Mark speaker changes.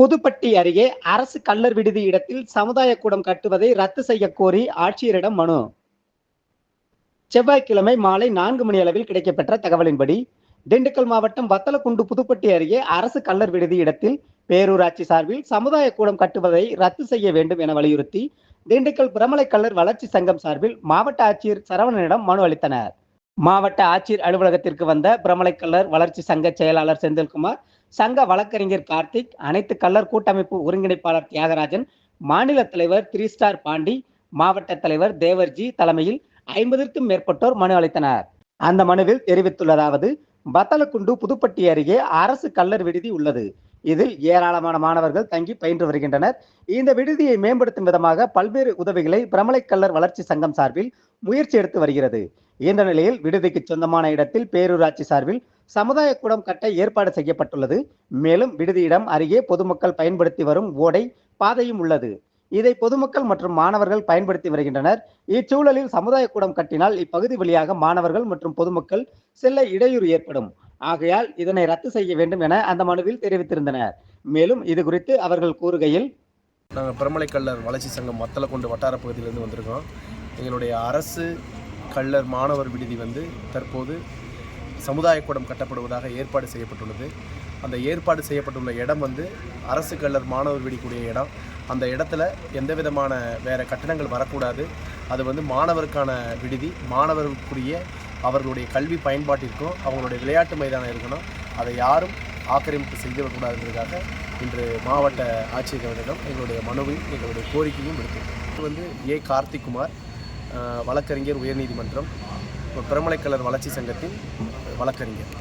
Speaker 1: புதுப்பட்டி அருகே அரசு கள்ளர் விடுதி இடத்தில் சமுதாய கூடம் கட்டுவதை ரத்து செய்ய கோரி ஆட்சியரிடம் மனு. செவ்வாய்க்கிழமை மாலை நான்கு மணி அளவில் கிடைக்கப்பெற்ற தகவலின்படி திண்டுக்கல் மாவட்டம் வத்தலக்குண்டு புதுப்பட்டி அருகே அரசு கள்ளர் விடுதி இடத்தில் பேரூராட்சி சார்பில் சமுதாய கூடம் கட்டுவதை ரத்து செய்ய வேண்டும் என வலியுறுத்தி திண்டுக்கல் பிரமலை கள்ளர் வளர்ச்சி சங்கம் சார்பில் மாவட்ட ஆட்சியர் சரவணனிடம் மனு அளித்தனர். மாவட்ட ஆட்சியர் அலுவலகத்திற்கு வந்த பிரமலை கள்ளர் வளர்ச்சி சங்க செயலாளர் செந்தில்குமார் சங்க வழக்கறிஞர் கார்த்திக் அனைத்து கல்லர் கூட்டமைப்பு ஒருங்கிணைப்பாளர் தியாகராஜன் மாநில தலைவர் த்ரீ ஸ்டார் பாண்டி மாவட்ட தலைவர் தேவர்ஜி தலைமையில் ஐம்பதிற்கும் மேற்பட்டோர் மனு அளித்தனர். அந்த மனுவில் தெரிவித்துள்ளதாவது பத்தலக்குண்டு புதுப்பட்டி அருகே அரசு கல்லர் விடுதி உள்ளது. இதில் ஏராளமான மாணவர்கள் தங்கி பயின்று வருகின்றனர். இந்த விடுதியை மேம்படுத்தும் விதமாக பல்வேறு உதவிகளை பிரமலை கல்லர் வளர்ச்சி சங்கம் சார்பில் முயற்சி எடுத்து வருகிறது. இந்த நிலையில் விடுதிக்கு சொந்தமான இடத்தில் பேரூராட்சி சார்பில் சமுதாய கூடம் கட்ட ஏற்பாடு செய்யப்பட்டுள்ளது. மேலும் விடுதியிடம் அருகே பொதுமக்கள் பயன்படுத்தி வரும் ஓடை பாதையும் உள்ளது. இதை பொதுமக்கள் மற்றும் மாணவர்கள் பயன்படுத்தி வருகின்றனர். இச்சூழலில் சமுதாய கூடம் கட்டினால் இப்பகுதி வழியாக மாணவர்கள் மற்றும் பொதுமக்கள் செல்ல இடையூறு ஏற்படும். ஆகையால் இதனை ரத்து செய்ய வேண்டும் என அந்த மனுவில் தெரிவித்திருந்தனர். மேலும் இது குறித்து அவர்கள் கூறுகையில்
Speaker 2: நாங்கள் பெருமலை கள்ளர் வளர்ச்சி சங்கம் மத்தலக்குண்டு வட்டார பகுதியிலிருந்து வந்திருக்கோம். எங்களுடைய அரசு கள்ளர் மாணவர் விடுதி வந்து தற்போது சமுதாய கூடம் கட்டப்படுவதாக ஏற்பாடு செய்யப்பட்டுள்ளது. அந்த ஏற்பாடு செய்யப்பட்டுள்ள இடம் வந்து அரசு கல்லர் மாணவர் விடிக்கூடிய இடம். அந்த இடத்துல எந்த விதமான வேறு கட்டணங்கள் வரக்கூடாது. அது வந்து மாணவருக்கான விடுதி மாணவர்களுக்குரிய அவர்களுடைய கல்வி பயன்பாட்டிற்கும் அவங்களுடைய விளையாட்டு மைதானம் இருக்கணும். அதை யாரும் ஆக்கிரமிப்பு செய்துவிடக்கூடாதுன்றதுக்காக இன்று மாவட்ட ஆட்சியர்களிடம் எங்களுடைய மனுவையும் எங்களுடைய கோரிக்கையும் விடுத்தோம். இது வந்து ஏ. கார்த்திக்குமார் வழக்கறிஞர் உயர்நீதிமன்றம். பிரமலைக்கலர் வளர்ச்சி சங்கத்தின் வழக்கறிஞர்.